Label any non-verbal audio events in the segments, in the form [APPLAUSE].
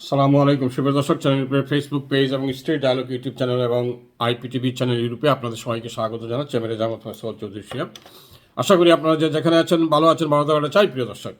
সালামু আলাইকুম। শুভ দর্শক, চ্যানেল ফেসবুক পেজ এবং স্টেট ডায়ালগ ইউটিউব চ্যানেল এবং আইপিটিভি চ্যানেল ইউরোপে আপনাদের সবাইকে স্বাগত জানাচ্ছি। আমি রেজামত ফসল চৌধুরী শিয়াব আশা করি আপনারা যে যেখানে আছেন, ভালো আছেন, ভালো থাকাটা চাই, প্রিয় দর্শক।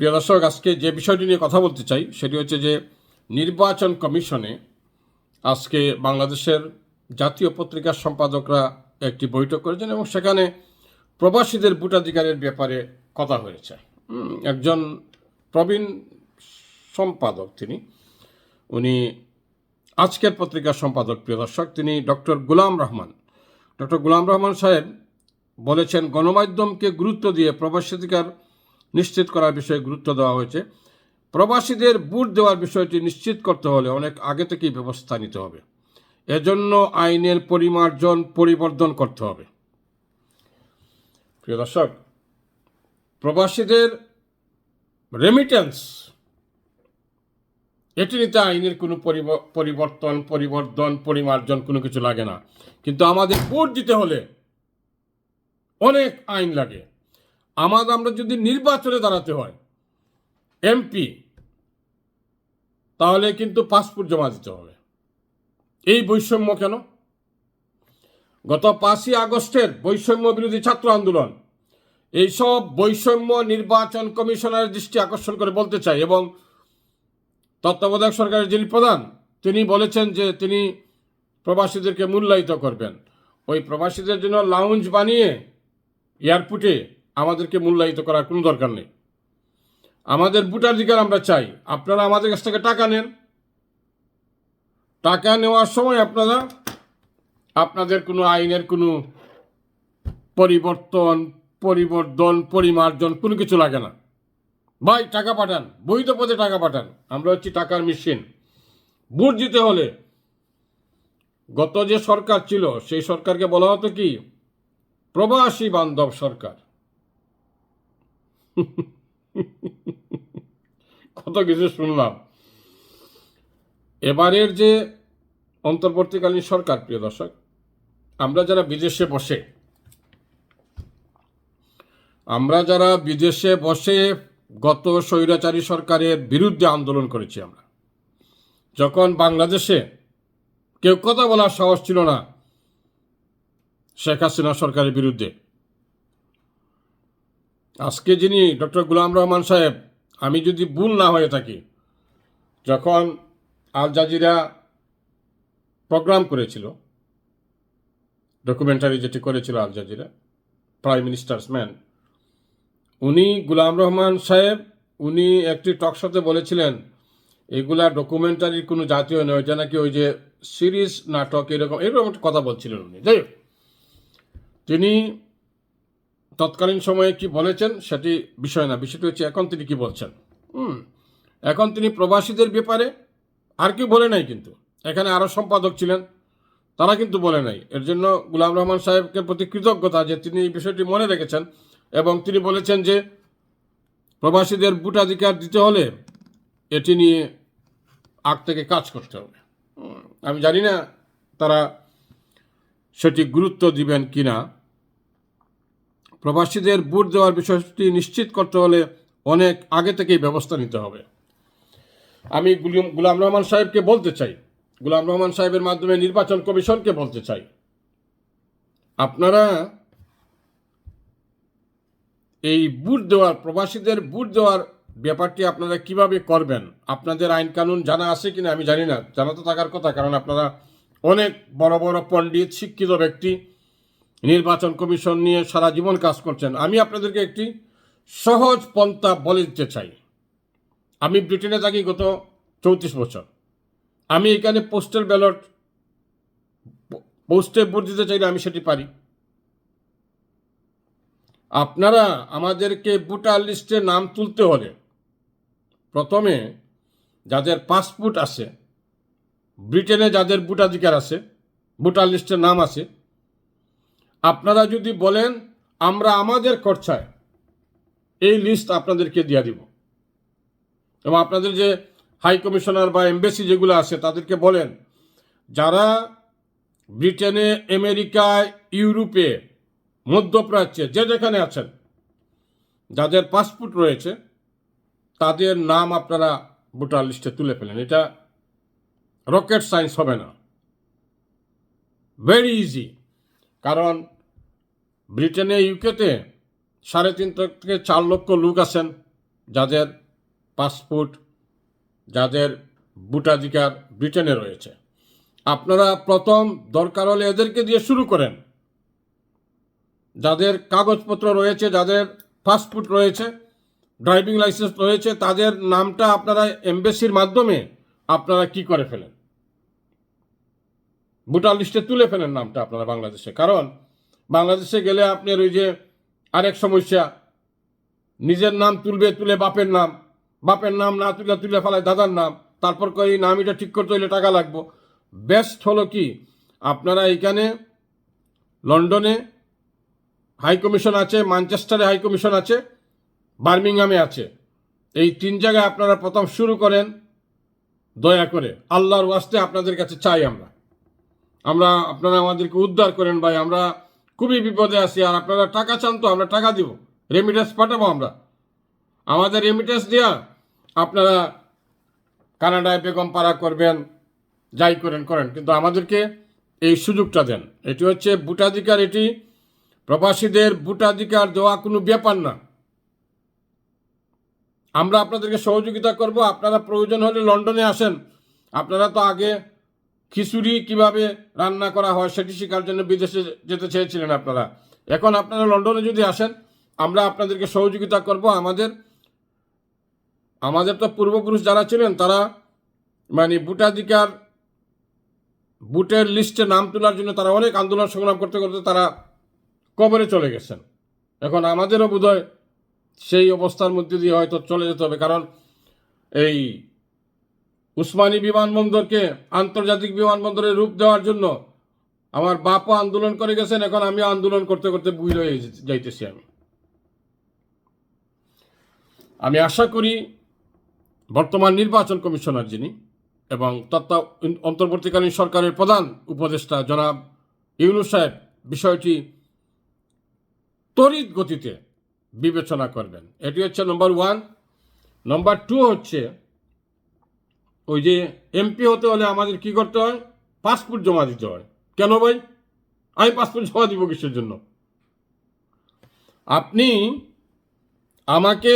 প্রিয় দর্শক, আজকে যে বিষয়টি নিয়ে কথা বলতে চাই, সেটি হচ্ছে যে নির্বাচন কমিশনে আজকে বাংলাদেশের জাতীয় পত্রিকার সম্পাদকরা একটি বৈঠক করেছেন এবং সেখানে প্রবাসীদের ভোটাধিকারের ব্যাপারে কথা হয়েছে। একজন প্রবীণ সম্পাদক তিনি। উনি আজকের পত্রিকার সম্পাদক, প্রিয় দর্শক, তিনি ডক্টর গুলাম রহমান। ডক্টর গুলাম রহমান সাহেব বলেছেন, গণমাধ্যমকে গুরুত্ব দিয়ে প্রবাসীধিকার নিশ্চিত করার বিষয়ে গুরুত্ব দেওয়া হয়েছে। প্রবাসীদের বুট দেওয়ার বিষয়টি নিশ্চিত করতে হলে অনেক আগে থেকেই ব্যবস্থা নিতে হবে। এজন্য আইনের পরিমার্জন পরিবর্তন করতে হবে। প্রিয় দর্শক, প্রবাসীদের রেমিটেন্স এটি নিতে আইনের কোনো পরিব- পরিবর্তন পরিবর্তন পরিমার্জন কোনো কিছু লাগে না। কিন্তু আমাদের ভোট দিতে হলে অনেক আইন লাগে। আমাদের আমরা যদি নির্বাচনে দাঁড়াতে হয়, এমপি, তাহলে কিন্তু পাসপোর্ট জমা দিতে হবে। এই বৈষম্য কেন? গত পাঁচই আগস্টের বৈষম্য বিরোধী ছাত্র আন্দোলন এইসব বৈষম্য নির্বাচন কমিশনের দৃষ্টি আকর্ষণ করে বলতে চাই এবং তত্ত্বাবধায়ক সরকারের যিনি প্রধান, তিনি বলেছেন যে তিনি প্রবাসীদেরকে মূল্যায়িত করবেন। ওই প্রবাসীদের জন্য লাউঞ্জ বানিয়ে এয়ারপোর্টে আমাদেরকে মূল্যায়িত করার কোনো দরকার নেই। আমাদের ভোটাধিকার আমরা চাই। আপনারা আমাদের কাছ থেকে টাকা নেন। টাকা নেওয়ার সময় আপনারা, আপনাদের কোনো আইনের কোনো পরিবর্তন পরিবর্তন, পরিমার্জন কোনো কিছু লাগে না। ভাই, টাকা পাঠান। বৈধ পদে টাকা পাঠান। আমরা হচ্ছি টাকার মেশিন ভোট দিতে হলে গত যে সরকার ছিল, সেই সরকারকে বলা হতো কি? প্রবাসী বান্ধব সরকার। [LAUGHS] কত কিছু শুনলাম। এবারের যে অন্তর্বর্তীকালীন সরকার, প্রিয় দর্শক, আমরা যারা বিদেশে বসে, আমরা যারা বিদেশে বসে গত স্বৈরাচারী সরকারের বিরুদ্ধে আন্দোলন করেছি আমরা। যখন বাংলাদেশে কেউ কথা বলার সাহস ছিল না শেখ হাসিনা সরকারের বিরুদ্ধে। আজকে যিনি ডক্টর গুলাম রহমান সাহেব, আমি যদি ভুল না হয়ে থাকি, যখন আল জাজিরা প্রোগ্রাম করেছিল, ডকুমেন্টারি যেটি করেছিল Al Jazeera, prime minister's man উনি গুলাম রহমান সাহেব, উনি একটি টক শোতে বলেছিলেন, এগুলা ডকুমেন্টারির কোনো জাতীয় নয়, এটা নাকি ওই যে সিরিজ, নাটক, এরকম এরকম একটা কথা বলছিলেন উনি। যাই তিনি তৎকালীন সময়ে কি বলেছেন সেটি বিষয় না, বিষয়টি হচ্ছে এখন তিনি কি বলছেন। হুম, এখন তিনি প্রবাসীদের ব্যাপারে আর কেউ বলে নাই কিন্তু। এখানে আরও সম্পাদক ছিলেন, তারা কিন্তু বলে নাই। এর জন্য গুলাম রহমান সাহেবকে প্রতি কৃতজ্ঞতা যে তিনি এই বিষয়টি মনে রেখেছেন। এবং তিনি বলেছেন যে প্রবাসীদের ভোটাধিকার দিতে হলে এটি নিয়ে আগ থেকে কাজ করতে হবে। আমি জানি না তারা সেটি গুরুত্ব দিবেন কি না। প্রবাসীদের ভোট দেওয়ার বিষয়টি নিশ্চিত করতে হলে অনেক আগে থেকেই ব্যবস্থা নিতে হবে। আমি গুলাম রহমান সাহেবকে বলতে চাই। গুলাম রহমান সাহেবের মাধ্যমে নির্বাচন কমিশনকে বলতে চাই। আপনারা এই বুট দেওয়ার, প্রবাসীদের বুট দেওয়ার ব্যাপারটি আপনারা কীভাবে করবেন? আপনাদের আইন কানুন জানা আছে কিনা আমি জানি না। জানা তো থাকার কথা, কারণ আপনারা অনেক বড় বড় পণ্ডিত, শিক্ষিত ব্যক্তি, নির্বাচন কমিশন নিয়ে সারা জীবন কাজ করছেন। আমি আপনাদেরকে একটি সহজ পন্থা বলে দিতে চাই। আমি ব্রিটেনে থাকি গত চৌত্রিশ বছর। আমি এখানে পোস্টাল ব্যালট পোস্টে ভোট দিতে চাইলে আমি সেটি পারি। আপনারা আমাদেরকে ভোটার লিস্টে নাম তুলতে হলে প্রথমে যাদের পাসপোর্ট আছে, ব্রিটেনে যাদের ভোটাধিকার আছে, ভোটার লিস্টে নাম আছে, আপনারা যদি বলেন, আমরা আমাদের খরচায় এই লিস্ট আপনাদেরকে দিয়ে দিব। এবং আপনাদের যে হাই কমিশনার বা এমবেসি যেগুলো আছে, তাদেরকে বলেন, যারা ব্রিটেনে, আমেরিকায়, ইউরোপে মধ্যপ্রাচ্যে, যে যেখানে আছেন, যাদের পাসপোর্ট রয়েছে, তাদের নাম আপনারা ভোটার লিস্টে তুলে ফেলেন। এটা রকেট সায়েন্স হবে না। ভেরি ইজি কারণ ব্রিটেনে, ইউকেতে সাড়ে তিন থেকে চার লক্ষ লোক আছেন যাদের পাসপোর্ট, যাদের ভোটাধিকার ব্রিটেনে রয়েছে। আপনারা প্রথম দরকার হলে এদেরকে দিয়ে শুরু করেন। যাদের কাগজপত্র রয়েছে, যাদের পাসপোর্ট রয়েছে ড্রাইভিং লাইসেন্স রয়েছে, তাদের নামটা আপনারা এমবেসির মাধ্যমে আপনারা কি করে ফেলেন? ভোটার লিস্টে তুলে ফেলেন নামটা আপনারা বাংলাদেশে। কারণ বাংলাদেশে গেলে আপনার ওই যে আরেক সমস্যা, নিজের নাম তুলবে, তুলে বাপের নাম। বাপের নাম না তুলে তুলে ফেলায় দাদার নাম। তারপর কই নাম এটা ঠিক করতে হইলে টাকা লাগবো। বেস্ট হলো কি, আপনারা এখানে লন্ডনে হাই কমিশন আছে ম্যানচেস্টারে হাই কমিশন আছে বার্মিংহামে আছে। এই তিন জায়গায় আপনারা প্রথম শুরু করেন, দয়া করে। আল্লাহর ওয়াস্তে আপনাদের কাছে চাই আমরা। আমরা, আপনারা আমাদেরকে উদ্ধার করেন ভাই, আমরা খুবই বিপদে আছি, আর আপনারা টাকা চান তো, আমরা টাকা দিব। রেমিটেন্স পাঠাবো আমরা। আমাদের রেমিটেন্স দেওয়া আপনারা কানাডায় বেগম পাড়া করবেন, যাই করেন করেন। কিন্তু আমাদেরকে এই সুযোগটা দেন। এটি হচ্ছে ভোটাধিকার, এটি প্রবাসীদের ভোটাধিকার দেওয়া কোনো ব্যাপার না। আমরা আপনাদেরকে সহযোগিতা করব। আপনারা প্রয়োজন হলে লন্ডনে আসেন। আপনারা তো আগে খিচুড়ি কীভাবে রান্না করা হয় সেটি শেখার জন্য বিদেশে যেতে চেয়েছিলেন আপনারা। এখন আপনারা লন্ডনে যদি আসেন, আমরা আপনাদেরকে সহযোগিতা করব। আমাদের আমাদের তো পূর্বপুরুষ যারা ছিলেন, তারা মানে ভোটাধিকার বুটের লিস্টে নাম তোলার জন্য তারা অনেক আন্দোলন সংগ্রাম করতে করতে তারা কবরে চলে গেছেন। এখন আমাদেরও বোধহয় সেই অবস্থার মধ্যে দিয়ে হয়তো চলে যেতে হবে, কারণ এই উসমানী বিমানবন্দরকে আন্তর্জাতিক বিমানবন্দরের রূপ দেওয়ার জন্য আমার বাপও আন্দোলন করে গেছেন, এখন আমি আন্দোলন করতে করতে বুঝ হয়ে যাইতেছি আমি। আমি আশা করি বর্তমান নির্বাচন কমিশনার যিনি এবং তত্ত্বা অন্তর্বর্তীকালীন সরকারের প্রধান উপদেষ্টা জনাব ইউনুস সাহেব বিষয়টি তড়িৎ গতিতে বিবেচনা করবেন। এটি হচ্ছে নম্বর ওয়ান নম্বর টু হচ্ছে, ওই যে এমপি হতে হলে আমাদের কি করতে হয়? পাসপোর্ট জমা দিতে হয়। কেন ভাই? আমি পাসপোর্ট জমা দিব কিসের জন্য? আপনি আমাকে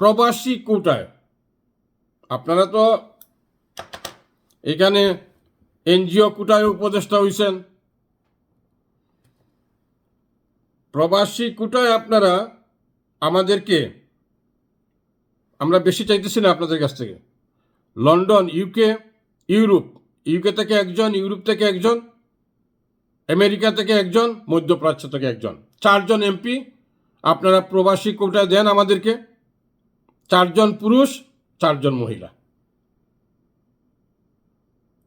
প্রবাসী কোটায়, আপনারা তো এখানে এনজিও কোটায় উপদেষ্টা হইছেন প্রবাসী কোটায় আপনারা আমাদেরকে, আমরা বেশি চাইতেছি না আপনাদের কাছ থেকে। লন্ডন ইউকে ইউরোপ ইউকে থেকে একজন, ইউরোপ থেকে একজন, আমেরিকা থেকে একজন, মধ্যপ্রাচ্য থেকে একজন। চারজন এমপি আপনারা প্রবাসী কোটায় দেন আমাদেরকে। চারজন পুরুষ, চারজন মহিলা।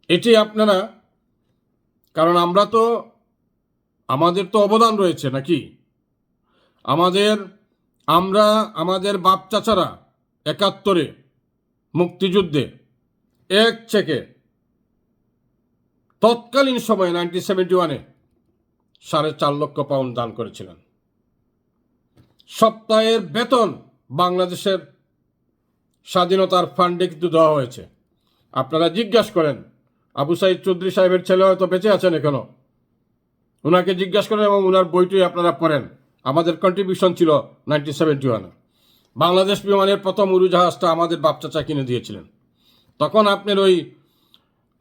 এটি আপনারা, কারণ আমরা তো আমাদের তো অবদান রয়েছে নাকি? আমাদের, আমরা, আমাদের বাপ চাচারা একাত্তরে, মুক্তিযুদ্ধে, এক চেকে, তৎকালীন সময়ে নাইনটিন সেভেন্টি ওয়ানে সাড়ে চার লক্ষ পাউন্ড দান করেছিলেন। সপ্তাহের বেতন বাংলাদেশের স্বাধীনতার ফান্ডে কিন্তু দেওয়া হয়েছে। আপনারা জিজ্ঞাসা করেন, আবু সাইদ চৌধুরী সাহেবের ছেলে হয়তো বেঁচে আছেন এখনও। ওনাকে জিজ্ঞাসা করেন এবং ওনার বইটি আপনারা পড়েন। আমাদের কন্ট্রিবিউশন ছিল নাইনটিন সেভেন্টি ওয়ানে বাংলাদেশ বিমানের প্রথম উড়োজাহাজটা আমাদের বাপ চাচা কিনে দিয়েছিলেন। তখন আপনার ওই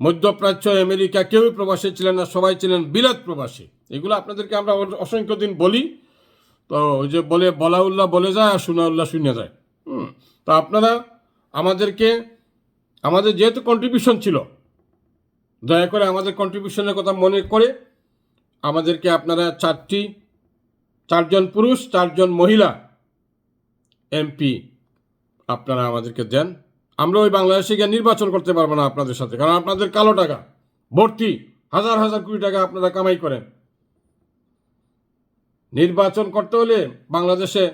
মধ্যপ্রাচ্য আমেরিকা কেউই প্রবাসী ছিলেন না, সবাই ছিলেন বিলাত প্রবাসী। এগুলো আপনাদেরকে আমরা অসংখ্য দিন বলি। তো ওই যে বলে বলা উল্লাহ বলে যায় আর সোনা উল্লাহ শুনে যায়। হুম, তো আপনারা আমাদেরকে, আমাদের যেহেতু কন্ট্রিবিউশন ছিল, দয়া করে আমাদের কন্ট্রিবিউশনের কথা মনে করে আমাদেরকে আপনারা চারটি, চারজন পুরুষ, চারজন মহিলা এমপি আপনারা আমাদেরকে দেন। আমরা ওই বাংলাদেশে গিয়ে নির্বাচন করতে পারব না আপনাদের সাথে, কারণ আপনাদের কালো টাকা, ভর্তি, হাজার হাজার কোটি টাকা আপনারা কামাই করেন। নির্বাচন করতে হলে বাংলাদেশে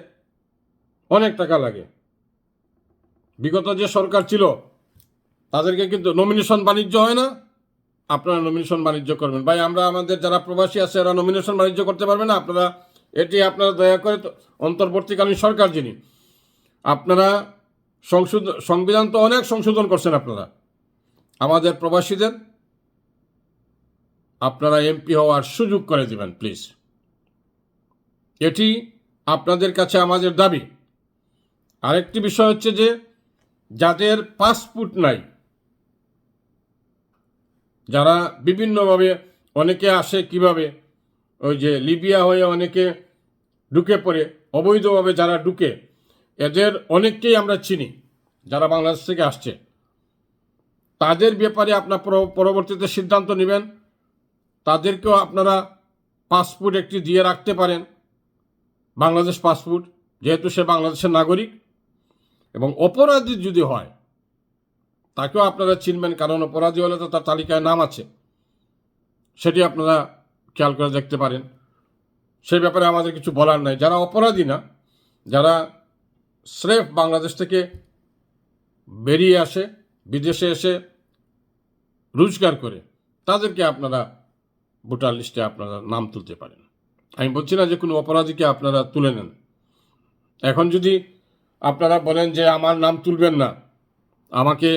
অনেক টাকা লাগে। বিগত যে সরকার ছিল, তাদেরকে কিন্তু নমিনেশন বাণিজ্য হয় না। আপনারা নমিনেশন বাণিজ্য করবেন। ভাই, আমরা আমাদের যারা প্রবাসী আছে এরা নমিনেশন বাণিজ্য করতে পারবে না? আপনারা, এটি আপনারা দয়া করে অন্তর্বর্তীকালীন সরকার যিনি, আপনারা সংশোধন সংবিধান তো অনেক সংশোধন করছেন আপনারা। আমাদের প্রবাসীদের, আপনারা এমপি হওয়ার সুযোগ করে দিবেন প্লিজ এটি আপনাদের কাছে আমাদের দাবি। আরেকটি বিষয় হচ্ছে যে, যাদের পাসপোর্ট নাই যারা বিভিন্নভাবে অনেকে আসে কীভাবে, ওই যে লিবিয়া হয়ে অনেকে ঢুকে পড়ে, অবৈধভাবে যারা ঢুকে, এদের অনেককেই আমরা চিনি, যারা বাংলাদেশ থেকে আসছে। তাদের ব্যাপারে আপনার পরবর্তীতে সিদ্ধান্ত নেবেন। তাদেরকেও আপনারা পাসপোর্ট একটি দিয়ে রাখতে পারেন, বাংলাদেশ পাসপোর্ট, যেহেতু সে বাংলাদেশের নাগরিক। এবং অপরাধী যদি হয় তাকেও আপনারা চিনবেন, কারণ অপরাধী হলে তো তার তালিকায় নাম আছে। সেটি আপনারা খেয়াল করে দেখতে পারেন। সেই ব্যাপারে আমাদের কিছু বলার নাই। যারা অপরাধী না, যারা স্রেফ বাংলাদেশ থেকে বেরিয়ে আসে, বিদেশে এসে রোজগার করে, তাদেরকে আপনারা ভোটার লিস্টে আপনারা নাম তুলতে পারেন। আমি বলছি না যে কোনো অপরাধীকে আপনারা তুলে নেন। এখন যদি আপনারা বলেন যে আমার নাম তুলবেন না, আমাকে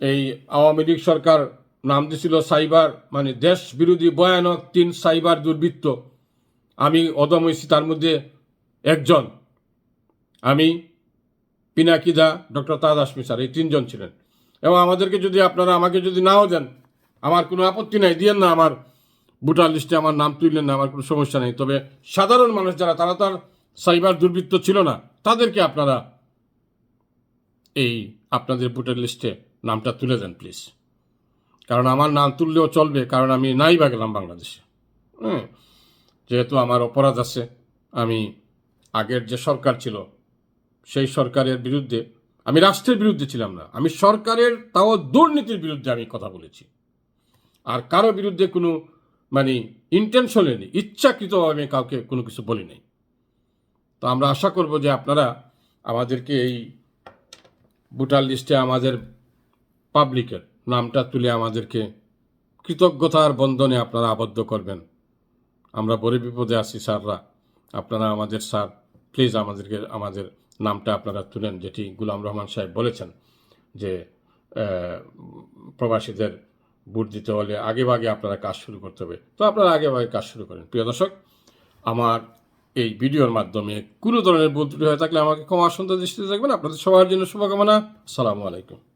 এই আওয়ামী লীগ সরকার নাম দিছিল সাইবার মানে দেশ বিরোধী ভয়ানক তিন সাইবার দুর্বৃত্ত। আমি অদম হয়েছি, তার মধ্যে একজন। আমি পিনাকিদা ডক্টর তাজ স্যার, এই তিনজন ছিলেন। এবং আমাদেরকে যদি আপনারা আমাকে যদি নাও দেন, আমার কোনো আপত্তি নাই, দিয়েন না আমার ভোটার লিস্টে আমার নাম তুললেন না, আমার কোনো সমস্যা নেই। তবে সাধারণ মানুষ যারা, তারা তার সাইবার দুর্বৃত্ত ছিল না, তাদেরকে আপনারা এই আপনাদের ভোটার লিস্টে নামটা তুলে দেন প্লিজ কারণ আমার নাম তুললেও চলবে, কারণ আমি নাই বা গেলাম বাংলাদেশে। হ্যাঁ যেহেতু আমার অপরাধ আছে, আমি আগের যে সরকার ছিল, সেই সরকারের বিরুদ্ধে, আমি রাষ্ট্রের বিরুদ্ধে ছিলাম না, আমি সরকারের, তাও দুর্নীতির বিরুদ্ধে আমি কথা বলেছি। আর কারও বিরুদ্ধে কোনো মানে ইন্টেনশনে নেই, ইচ্ছাকৃতভাবে আমি কাউকে কোনো কিছু বলি নাই। তো আমরা আশা করব যে আপনারা আমাদেরকে এই ভোটার লিস্টে আমাদের পাবলিকের নামটা তুলে আমাদেরকে কৃতজ্ঞতার বন্ধনে আপনারা আবদ্ধ করবেন। আমরা বড় বিপদে আছি, স্যাররা। আপনারা আমাদের, স্যার প্লিজ আমাদেরকে, আমাদের নামটা আপনারা তুলেন, যেটি গুলাম রহমান সাহেব বলেছেন যে প্রবাসীদের ভোট দিতে হলে আগে ভাগে আপনারা কাজ শুরু করতে হবে। তো আপনারা আগে ভাগে কাজ শুরু করেন। প্রিয় দর্শক, আমার এই ভিডিওর মাধ্যমে কোনো ধরনের ভুল ত্রুটি হয়ে থাকলে আমাকে ক্ষমা সুন্দর দৃষ্টিতে দেখবেন। আপনাদের সবার জন্য শুভকামনা। আসসালামু আলাইকুম।